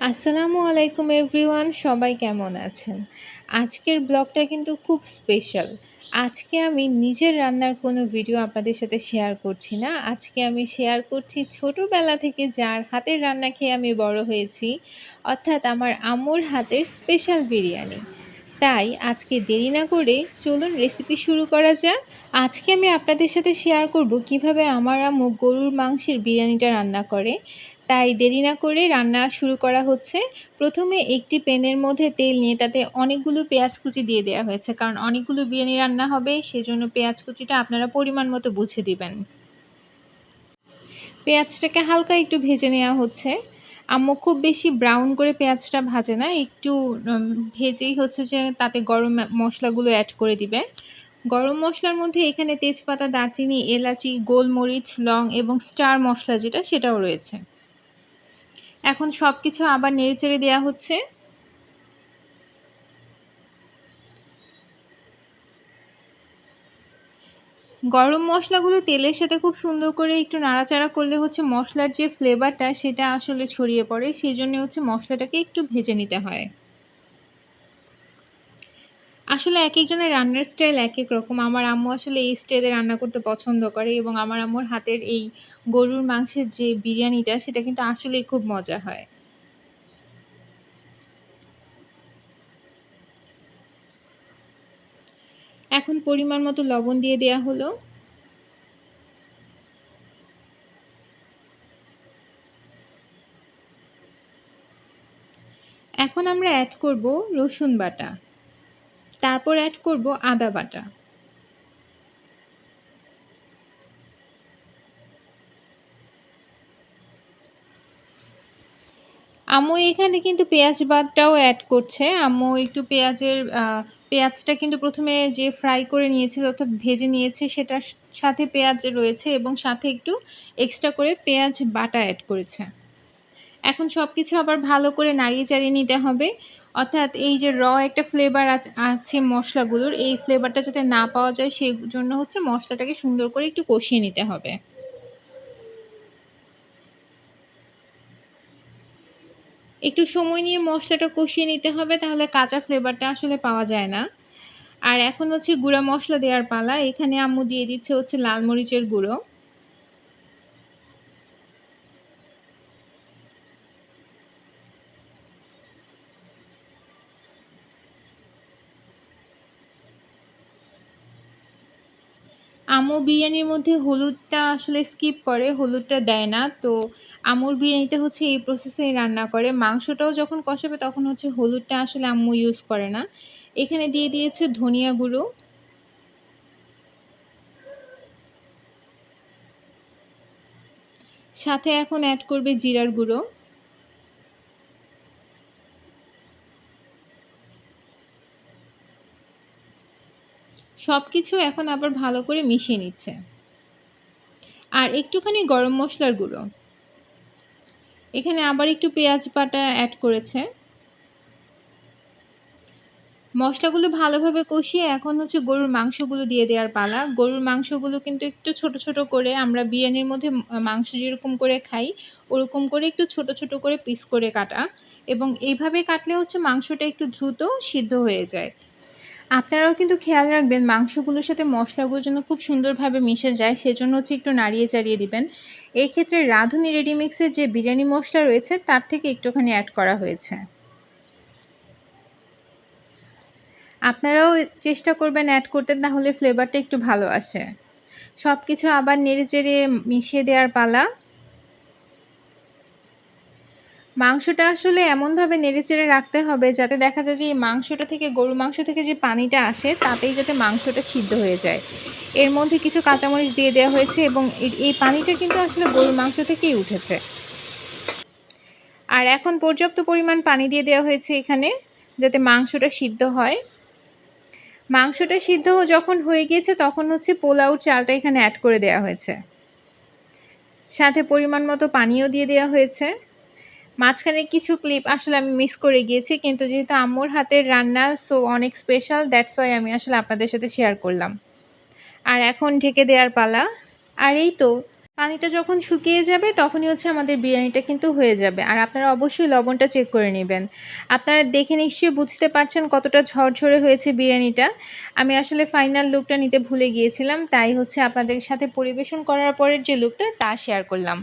আসসালামু আলাইকুম এভরিওয়ান, সবাই কেমন আছেন? আজকের ব্লগটা কিন্তু খুব স্পেশাল আজকে আমি নিজের রান্নার কোনো ভিডিও আপনাদের সাথে শেয়ার করছি না। আজকে আমি শেয়ার করছি ছোটোবেলা থেকে যার হাতের রান্না খেয়ে আমি বড় হয়েছি, অর্থাৎ আমার আম্মুর হাতের স্পেশাল বিরিয়ানি। তাই আজকে দেরি না করে চলুন রেসিপি শুরু করা যাক। আজকে আমি আপনাদের সাথে শেয়ার করব কীভাবে আমার আম্মু গরুর মাংসের বিরিয়ানিটা রান্না করে। তাই দেরি না করে রান্না শুরু করা হচ্ছে। প্রথমে একটি প্যানের মধ্যে তেল নিয়ে তাতে অনেকগুলো পেঁয়াজ কুচি দিয়ে দেওয়া হয়েছে, কারণ অনেকগুলো বিরিয়ানি রান্না হবে, সেজন্য পেঁয়াজ কুচিটা আপনারা পরিমাণ মতো বুঝে দিবেন। পেঁয়াজটাকে হালকা একটু ভেজে নেওয়া হচ্ছে। আম্মু খুব বেশি ব্রাউন করে পেঁয়াজটা ভাজে না, একটু ভেজেই হচ্ছে যে তাতে গরম মশলাগুলো অ্যাড করে দিবে। গরম মশলার মধ্যে এখানে তেজপাতা, দারচিনি, এলাচি, গোলমরিচ, লং এবং স্টার মশলা যেটা, সেটাও রয়েছে। এখন সব কিছু আবার নেড়েচেড়ে দেওয়া হচ্ছে। গরম মশলাগুলো তেলের সাথে খুব সুন্দর করে একটু নাড়াচাড়া করলে হচ্ছে মশলার যে ফ্লেভারটা সেটা আসলে ছড়িয়ে পড়ে, সেই জন্য হচ্ছে মশলাটাকে একটু ভেজে নিতে হয়। আসলে এক একজনের রান্নার স্টাইল এক এক রকম। আমার আম্মু আসলে এই স্টাইলে রান্না করতে পছন্দ করে এবং আমার আম্মুর হাতের এই গরুর মাংসের যে বিরিয়ানিটা, সেটা কিন্তু আসলেই খুব মজা হয়। এখন পরিমাণ মতো লবণ দিয়ে দেয়া হলো। এখন আমরা অ্যাড করব রসুন বাটা। তারপর অ্যাড করব আদা বাটা। আম্মু এখানে কিন্তু পেঁয়াজ বাদটাও অ্যাড করছে। আম্মু একটু পেঁয়াজের পেঁয়াজটা কিন্তু প্রথমে যে ফ্রাই করে নিয়েছিল অর্থাৎ ভেজে নিয়েছে, সেটার সাথে পেঁয়াজ রয়েছে এবং সাথে একটু এক্সট্রা করে পেঁয়াজ বাটা অ্যাড করেছে। এখন সব কিছু আবার ভালো করে নাড়িয়ে চাড়িয়ে নিতে হবে। অর্থাৎ এই যে র একটা ফ্লেভার আছে মশলাগুলোর, এই ফ্লেভারটা যাতে না পাওয়া যায় সেই জন্য হচ্ছে মশলাটাকে সুন্দর করে একটু কষিয়ে নিতে হবে। একটু সময় নিয়ে মশলাটা কষিয়ে নিতে হবে, তাহলে কাঁচা ফ্লেভারটা আসলে পাওয়া যায় না। আর এখন হচ্ছে গুঁড়া মশলা দেওয়ার পালা, এখানে আম্মু দিয়ে দিচ্ছে হচ্ছে লাল মরিচের গুঁড়ো। আমু বিরিয়ানির মধ্যে হলুদটা আসলে স্কিপ করে, হলুদটা দেয় না। তো আমুর বিরিয়ানিটা হচ্ছে এই প্রসেসে রান্না করে। মাংসটাও যখন কষাবে তখন হচ্ছে হলুদটা আসলে আম্মু ইউজ করে না। এখানে দিয়ে দিয়েছে ধনিয়া গুঁড়ো। সাথে এখন অ্যাড করবে জিরার গুঁড়ো। সব কিছু এখন আবার ভালো করে মিশিয়ে নিচ্ছে। আর একটুখানি গরম মশলার গুঁড়ো। এখানে আবার একটু পেঁয়াজ বাটা অ্যাড করেছে। মশলাগুলো ভালোভাবে কষিয়ে এখন হচ্ছে গরুর মাংসগুলো দিয়ে দেওয়ার পালা। গরুর মাংসগুলো কিন্তু একটু ছোট ছোট করে আমরা বিরিয়ানির মধ্যে মাংস যেরকম করে খাই, ওরকম করে একটু ছোট ছোট করে পিস করে কাটা। এবং এইভাবে কাটলে হচ্ছে মাংসটা একটু দ্রুত সিদ্ধ হয়ে যায়। আপনারাও কিন্তু খেয়াল রাখবেন, মাংসগুলোর সাথে মশলাগুলো যেন খুব সুন্দরভাবে মিশে যায়, সেজন্য হচ্ছে একটু নাড়িয়ে চাড়িয়ে দিবেন। এই ক্ষেত্রে রাঁধুনি রেডিমিক্সের যে বিরিয়ানি মশলা রয়েছে, তার থেকে একটুখানি অ্যাড করা হয়েছে। আপনারাও চেষ্টা করবেন অ্যাড করতে, তাহলে ফ্লেভারটা একটু ভালো আসে। সব কিছু আবার নেড়ে চেড়ে মিশিয়ে দেওয়ার পালা। মাংসটা আসলে এমনভাবে নেড়েচেড়ে রাখতে হবে যাতে দেখা যায় যে এই মাংসটা থেকে গরু মাংস থেকে যে পানিটা আসে, তাতেই যাতে মাংসটা সিদ্ধ হয়ে যায়। এর মধ্যে কিছু কাঁচামরিচ দিয়ে দেওয়া হয়েছে এবং এই পানিটা কিন্তু আসলে গরুর মাংস থেকেই উঠেছে। আর এখন পর্যাপ্ত পরিমাণ পানি দিয়ে দেওয়া হয়েছে এখানে, যাতে মাংসটা সিদ্ধ হয়। মাংসটা সিদ্ধ যখন হয়ে গিয়েছে, তখন হচ্ছে পোলাওর চালটা এখানে অ্যাড করে দেওয়া হয়েছে। সাথে পরিমাণ মতো পানিও দিয়ে দেওয়া হয়েছে। মাঝখানে কিছু ক্লিপ আসলে আমি মিস করে গিয়েছি, কিন্তু যেহেতু আম্মুর হাতের রান্না সো অনেক স্পেশাল দ্যাটস ওয়াই আমি আসলে আপনাদের সাথে শেয়ার করলাম। আর এখন ঢেকে দেওয়ার পালা। আর এই তো, পানিটা যখন শুকিয়ে যাবে, তখনই হচ্ছে আমাদের বিরিয়ানিটা কিন্তু হয়ে যাবে। আর আপনারা অবশ্যই লবণটা চেক করে নেবেন। আপনারা দেখে নিশ্চয়ই বুঝতে পারছেন কতটা ঝরঝরে হয়েছে বিরিয়ানিটা। আমি আসলে ফাইনাল লুকটা নিতে ভুলে গিয়েছিলাম, তাই হচ্ছে আপনাদের সাথে পরিবেশন করার পরের যে লুকটা তা শেয়ার করলাম।